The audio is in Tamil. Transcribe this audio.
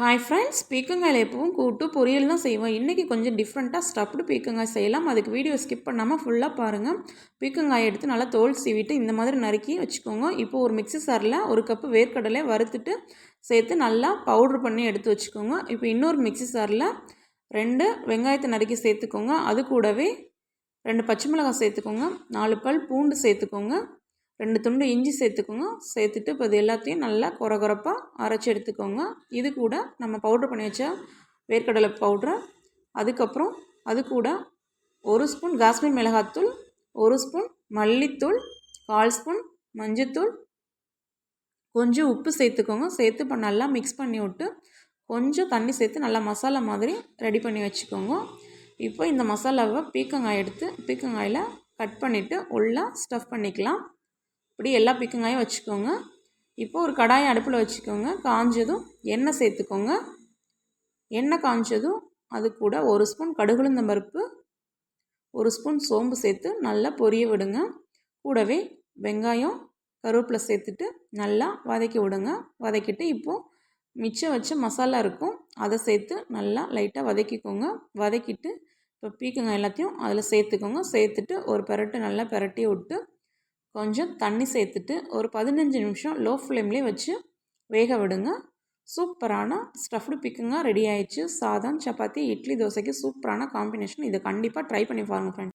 ஹாய் ஃப்ரெண்ட்ஸ் பீக்கங்காயில் எப்பவும் கூட்டு பொரியல் தான் செய்வோம். இன்றைக்கி கொஞ்சம் டிஃப்ரெண்ட்டாக ஸ்டப்டு பீக்கங்காய் செய்யலாம். அதுக்கு வீடியோ ஸ்கிப் பண்ணாமல் ஃபுல்லாக பாருங்கள் பீக்கங்காய் எடுத்து நல்லா தோல் சீவிட்டு இந்த மாதிரி நறுக்கி வச்சுக்கோங்க. இப்போது ஒரு மிக்ஸி சாரில் ஒரு கப்பு வேர்க்கடலை வறுத்துட்டு சேர்த்து நல்லா பவுட்ரு பண்ணி எடுத்து வச்சுக்கோங்க. இப்போ இன்னொரு மிக்ஸி சாரில் ரெண்டு வெங்காயத்தை நறுக்கி சேர்த்துக்கோங்க. அது கூடவே ரெண்டு பச்சை மிளகாய் சேர்த்துக்கோங்க. நாலு பல் பூண்டு சேர்த்துக்கோங்க. ரெண்டு துண்டு இஞ்சி சேர்த்துக்கோங்க. சேர்த்துட்டு இப்போ இது எல்லாத்தையும் நல்லா குறகுறப்பாக அரைச்சி எடுத்துக்கோங்க. இது கூட நம்ம பவுட்ரு பண்ணி வச்ச வேர்க்கடலை பவுட்ரு அதுக்கப்புறம் அது கூட ஒரு ஸ்பூன் காஷ்மீர் மிளகாத்தூள் ஒரு ஸ்பூன் மல்லித்தூள் கால் ஸ்பூன் மஞ்சத்தூள். கொஞ்சம் உப்பு சேர்த்துக்கோங்க. சேர்த்து இப்போ நல்லா மிக்ஸ் பண்ணி விட்டு கொஞ்சம் தண்ணி சேர்த்து நல்லா மசாலா மாதிரி ரெடி பண்ணி வச்சுக்கோங்க. இப்போ இந்த மசாலாவை பீக்கங்காய் எடுத்து பீக்கங்காயில் கட் பண்ணிவிட்டு உள்ளே ஸ்டஃப் பண்ணிக்கலாம். இப்படி எல்லா பிக்கங்காயும் வச்சுக்கோங்க. இப்போது ஒரு கடாயை அடுப்பில் வச்சுக்கோங்க. காஞ்சதும் எண்ணெய் சேர்த்துக்கோங்க. எண்ணெய் காஞ்சதும் அது கூட ஒரு ஸ்பூன் கடுகுளுந்தம் பருப்பு ஒரு ஸ்பூன் சோம்பு சேர்த்து நல்லா பொரிய விடுங்க. கூடவே வெங்காயம் கருவேப்பிலை சேர்த்துட்டு நல்லா வதக்கி விடுங்க. வதக்கிட்டு இப்போது மிச்சம் வச்ச மசாலா இருக்கும். அதை சேர்த்து நல்லா லைட்டாக வதக்கிக்கோங்க. வதக்கிட்டு இப்போ பீக்கங்காய் எல்லாத்தையும் அதில் சேர்த்துக்கோங்க. சேர்த்துட்டு ஒரு பெரட்டு நல்லா பெரட்டி விட்டு கொஞ்சம் தண்ணி சேர்த்துட்டு ஒரு பதினஞ்சு நிமிஷம் லோ ஃப்ளேம்லேயே வச்சு வேக விடுங்க. சூப்பரான ஸ்டஃப்டு பிக்குங்க ரெடி ஆயிடுச்சு. சாதம் சப்பாத்தி இட்லி தோசைக்கு சூப்பரான காம்பினேஷன் இதை கண்டிப்பாக ட்ரை பண்ணி பாருங்கள் ஃப்ரெண்ட்ஸ்